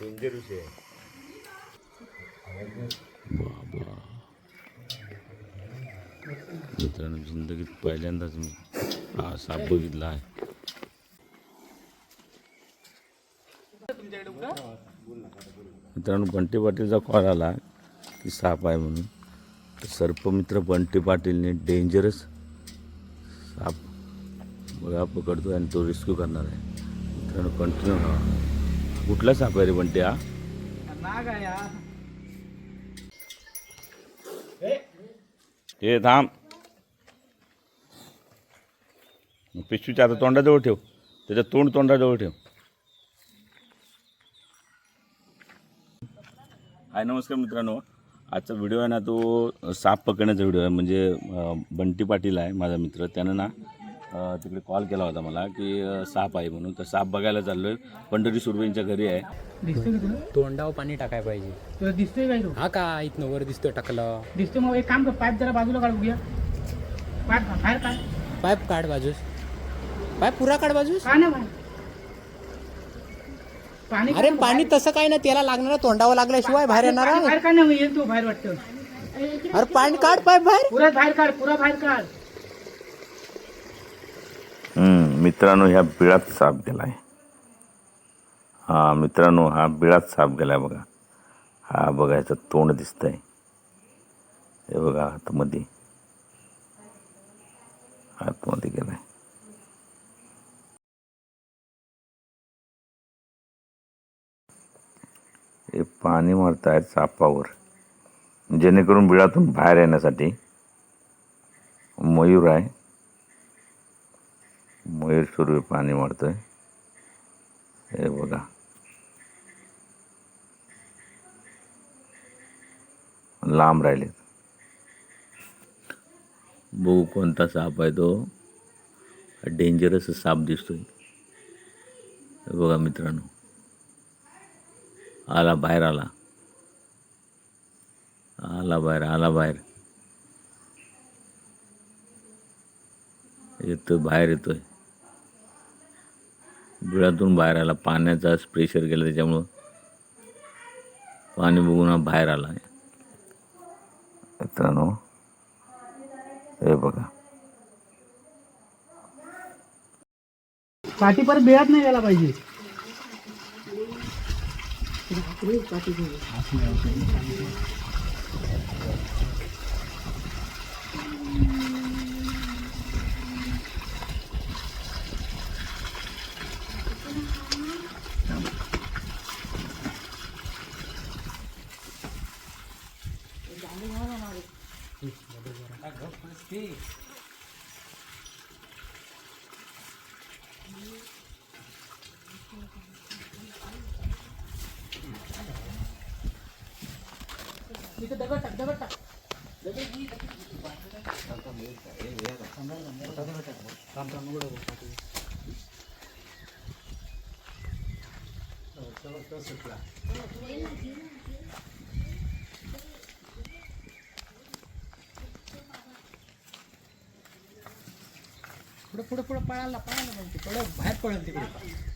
Dangerous आहे बाबा मित्रांनो जिंदगीत पहिल्यांदाच मी हा साप बघितला आहे. मित्रांनो बंटी पाटीलचा कॉल आला की साप आहे म्हणून. सर्पमित्र बंटी पाटीलने डेंजरस साप बघा पकडतो आणि तो रेस्क्यू करणार आहे. मित्रांनो कंटिन्यू राहा. कुठला साप आहे रे बंटी हा नाग आहे यार हे थांब. पिशवीच्या आता तोंडाजवळ ठेव. त्याचं तोंड तोंडाजवळ ठेव. हाय नमस्कार मित्रांनो. आजचा व्हिडिओ आहे ना तो साप पकडण्याचा व्हिडिओ आहे. म्हणजे बंटी पाटील आहे माझा मित्र. त्यानं ना तिकडे कॉल केला होता मला की साप आहे म्हणून. तर साप बघायला चाललो आहे पंढरी सुरवेंच्या घरी आहे. दिसतोय का तुला? तोंडावर पाणी टाकाय पाहिजे. तुला दिसतोय काय तो? हा का इथनं वर दिसतोय टाकलं? दिसतोय मग एक काम कर पाईप जरा बाजूला काढ बघूया पाईप बाहेर काढ. पाईप काढ बाजूस. पाईप पुरा काढ बाजूस. का ना बाहेर? पाणी अरे पाणी तसं काय ना त्याला लागणार तोंडावर लागल्याशिवाय बाहेर येणार. बाहेर काढ ना मग येईल तो बाहेर वाटतं. अरे पाणी काढ पाईप बाहेर. पुरा बाहेर काढ पुरा बाहेर काढ. मित्रांनो ह्या बिळात साप गेलाय. हां मित्रांनो हा बिळात साप आहे बघा. हा बघा ह्याचं तोंड दिसतंय. हे बघा आतमध्ये. आतमध्ये गेलाय. हे पाणी मारतायत सापावर. जेणेकरून बिळातून बाहेर येण्यासाठी मयूर आहे. मयूर सुर्वे पाणी मारतोय हे बघा. लांब राहिले बघू साप आहे तो. डेंजरस साप दिसतोय. हे बघा आला बाहेर, आला. आला बाहेर, आला बाहर बाहेर. येतोय बाहेर येतोय. बिळातून बाहेर आला. पाण्याचा प्रेशर गेला त्याच्यामुळं. पाणी बघून हा बाहेर आला. मित्रांनो हे बघा. पाठी परत बिळात नाही गेला पाहिजे. तिथे दगड टाक दगड टाक. पुढे पुढे पुढे पळायला पळाला पाहिजे पुढे बाहेर पडेल तिकडे.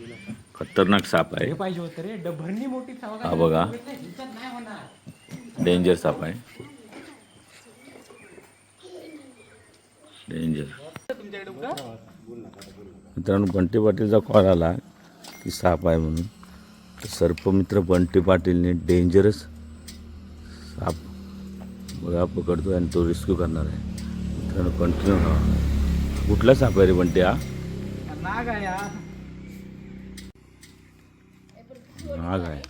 खतरनाक साप आहे. हे पाहिजे होतं रे. डभरणी मोठी सावका हा बघा. नाही होणार. डेंजर साप आहे. डेंजर. मित्रांनो बंटी पाटीलचा कॉल आला की साप आहे म्हणून. तर सर्पमित्र बंटी पाटीलने डेंजरस साप बघा पकडतो आणि तो रेस्क्यू करणार आहे. मित्रांनो कंटिन्यू राहा कुठला साप आहे रे बंटी हा? नाग आहे यार नाग आहे.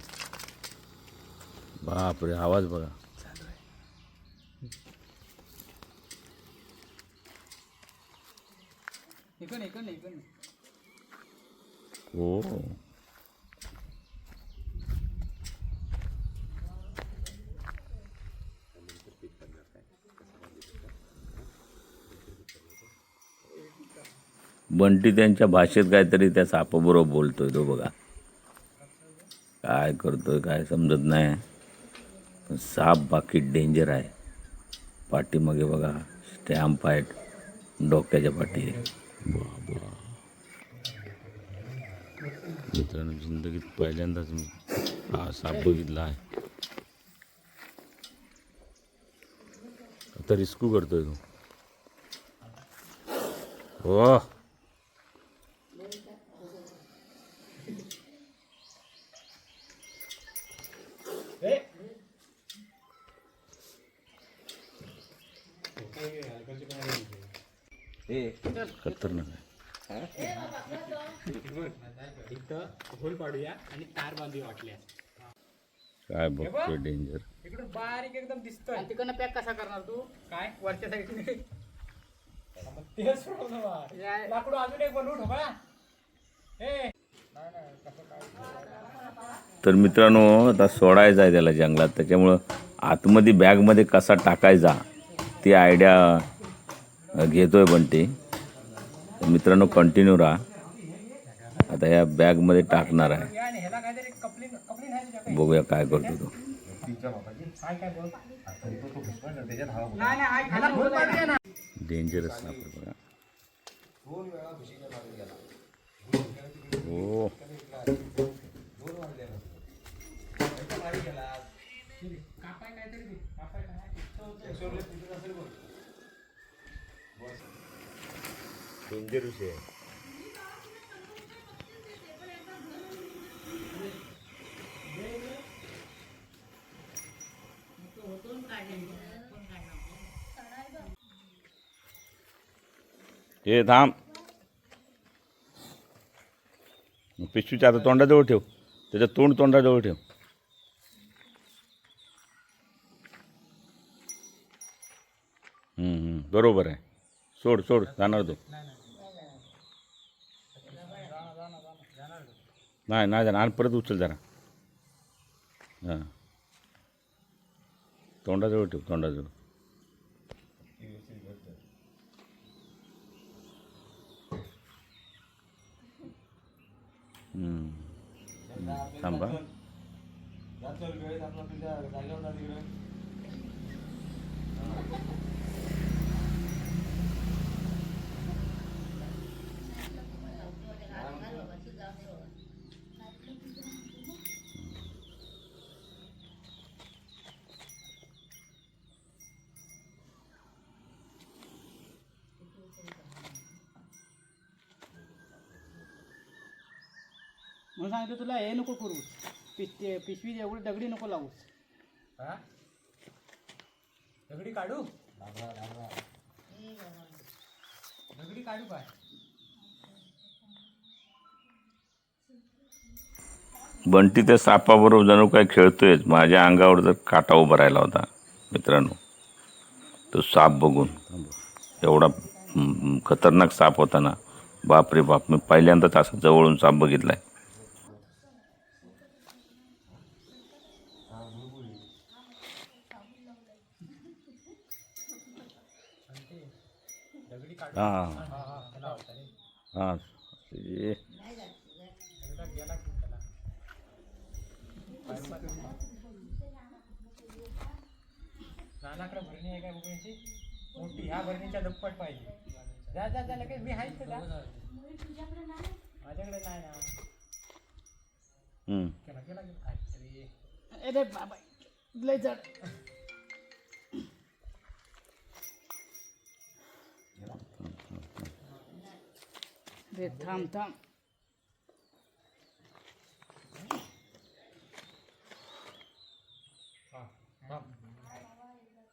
बापरे आवाज बघा. हो. बंटी त्यांच्या भाषेत काहीतरी त्या सापाबरोबर बोलतोय तो बघा. काय करतोय काय समजत नाही. पण साप बाकी डेंजर आहे. पाठीमागे बघा स्टॅम्प आहेत डोक्याच्या पाठी. मित्रांनो जिंदगीत पहिल्यांदाच मी हा साप बघितला आहे. आता रिस्कू करतोय तो. हो खतरनाक आहे. इथं होल पाडूया आणि तार बांधूया वाटल्या. काय बघतोय डेंजर इकडून बारीक एकदम दिसतोय. तिकडनं पॅक कसा करणार तू? काय? वरच्या साईडने ते सोडव ना बा. लाकडू अजून एक बनवू ठोका ए. तर मित्रांनो आता सोडायचं आहे त्याला जंगलात. त्याच्यामुळं आतमध्ये बॅगमध्ये कसा टाकायचा ती आयडिया घेतोय बंटी ते. मित्रांनो कंटिन्यू राहा. आता या बॅगमध्ये टाकणार आहे. बघूया काय करतो तो. डेंजरस बघा. हो. कापाय काहीतरी दे. कापाय काय? डेंजर विषय आहे हे थांब. पिशवीच्या आता तोंडाजवळ ठेव. त्याच्या तोंड तोंडाजवळ ठेव हम्म, हम्म, बरोबर आहे सोड सोड जाणार तो नाही नाही जाणार आणि परत उचल जरा हां तोंडाजवळ ठेव तोंडाजवळ हम्म. हम्म, थांबा म्हणून सांगितलं तुला हे नको करू. पिशवी पिशवी एवढी दगडी नको लावूस. हा? दगडी काढू? दगडी काढू काय? बंटी त्या सापाबरोबर जणू काय खेळतोयच. माझ्या अंगावर जर काटा उभा राहिला होता मित्रांनो. तो साप बघून. एवढा खतरनाक साप होता ना. बाप रे बाप मी पहिल्यांदाच असं जवळून साप बघितलाय. हां. हां. ते- नानाकडे भरणी आहे काय बघायची मोठी. ह्या भरणीच्या दुप्पट पाहिजे. जा जा जा लगेच. मी आहेच जा माझ्याकडे नाही ना. हम्म. केला केला की अरे बाबा. लय जड. रे थांब थांब.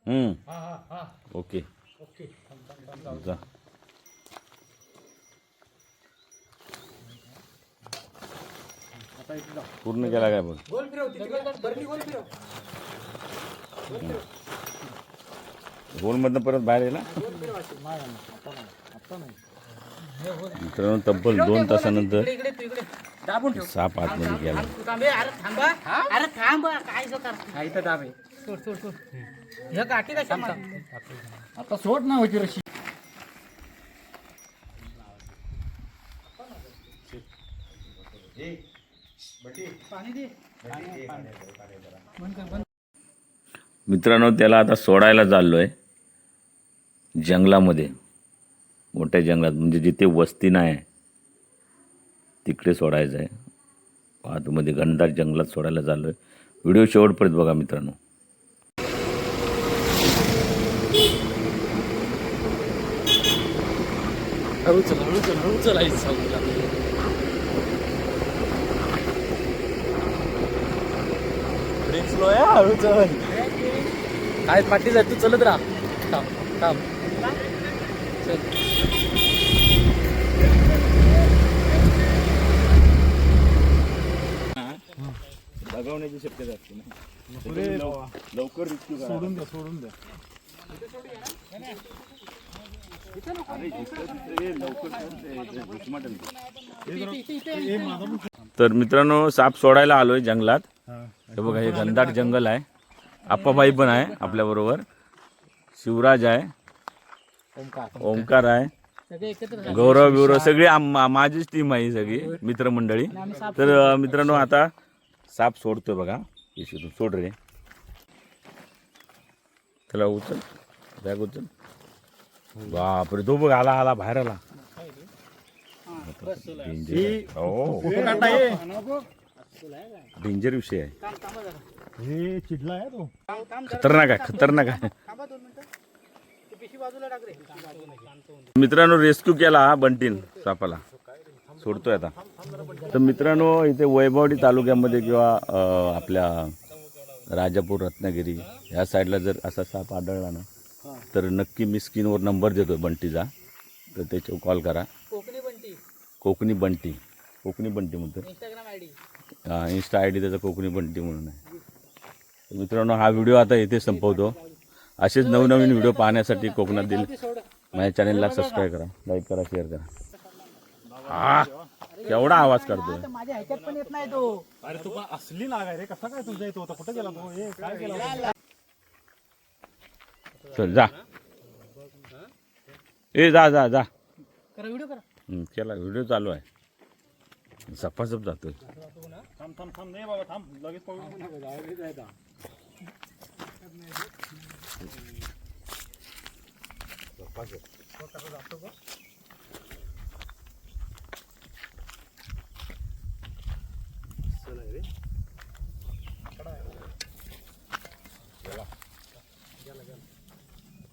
हम्म. हा हा हा. ओके. जा. पूर्ण केला काय बघ गोल फिरव तिकडे भरणी गोल फिरव. होलमधनं परत बाहेर येईल मित्रांनो तब्बल दोन तासानंतर इकडे इकडे तू इकडे. दाबून ठेव. साप आतमध्ये गेला. तू थांबे अरे थांबा. अरे थांब काय जो करतो. हा इथं दाब आहे. सोड सोड सोड. ह्या काठी कशा आता सोड ना होती रशी. मित्रांनो त्याला आता सोडायला चाललोय जंगलामध्ये. मोठ्या जंगलात. म्हणजे जिथे वस्ती नाही तिकडे सोडायचं आहे. आतमध्ये घनदाट जंगलात सोडायला चाललोय. व्हिडिओ शेवटपर्यंत बघा मित्रांनो. हळू चल हळू चल हळू चल आहे काय पाठी जाय तू चलत राहा. थांब थांब. दगावण्याची शक्यता असते ना. लवकर रिस्क्यू सोडून द्या सोडून द्या. तर मित्रांनो साप सोडायला आलोय जंगलात. हे बघा हे घनदाट जंगल आहे. आप्पाबाई पण आहे आपल्याबरोबर. शिवराज आहे. ओंकार. आहे. सगळे एकत्र गौरव बिवरव सगळी आम- मा- माझीच टीम आहे ही सगळी मित्रमंडळी. तर अ, मित्रांनो आता साप सोडतोय बघा. पिशवीतून सोड रे. त्याला उचल. बॅग उचल. बापरे तो बघ आला आला बाहेर आला. डेंजर हो डेंजर विषय आहे. थांब थांबा जरा हे चिडला आहे तो. थांब थांब जरा खतरनाक आहे खतरनाक आहे. थांबा दोन मिनिटं. मित्रांनो रेस्क्यू केला बंटीन सापाला. सोडतोय आता. तर मित्रांनो इथे वैभवडी तालुक्यामध्ये किंवा आपल्या राजापूर रत्नागिरी ह्या साईडला जर असा साप आढळला ना तर नक्की मी स्क्रीनवर नंबर देतो बंटीचा. तर त्याच्यावर कॉल करा. कोकणी बंटी. कोकणी बंटी. कोकणी बंटी म्हणतो Instagram I D Insta I D त्याचा कोकणी बंटी म्हणून आहे. तर मित्रांनो हा व्हिडिओ आता इथे संपवतो. असेच नवनवीन व्हिडिओ पाहण्यासाठी कोकणातील माझ्या चॅनलला सबस्क्राईब करा. लाईक करा शेअर करा. हा केवढा आवाज करतोय? माझ्या ह्याच्यात पण येत नाही तो. अरे असली नाग आहे रे? कसा काय होता? कुठे गेला तो? हे काय केला चल जा. ए जा जा जा. करा व्हिडिओ करा. हं, केला व्हिडिओ चालू आहे. सपासप जातोय. थांब थांब थांब. नाही बाबा थांब. लगेच पळू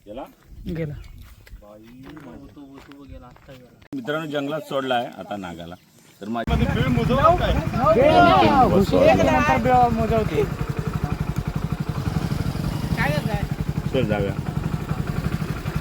गेला. गेला मित्रांनो जंगलात सोडला आहे आता नागाला. तर माझी मोजवते काय करताय चल जाऊया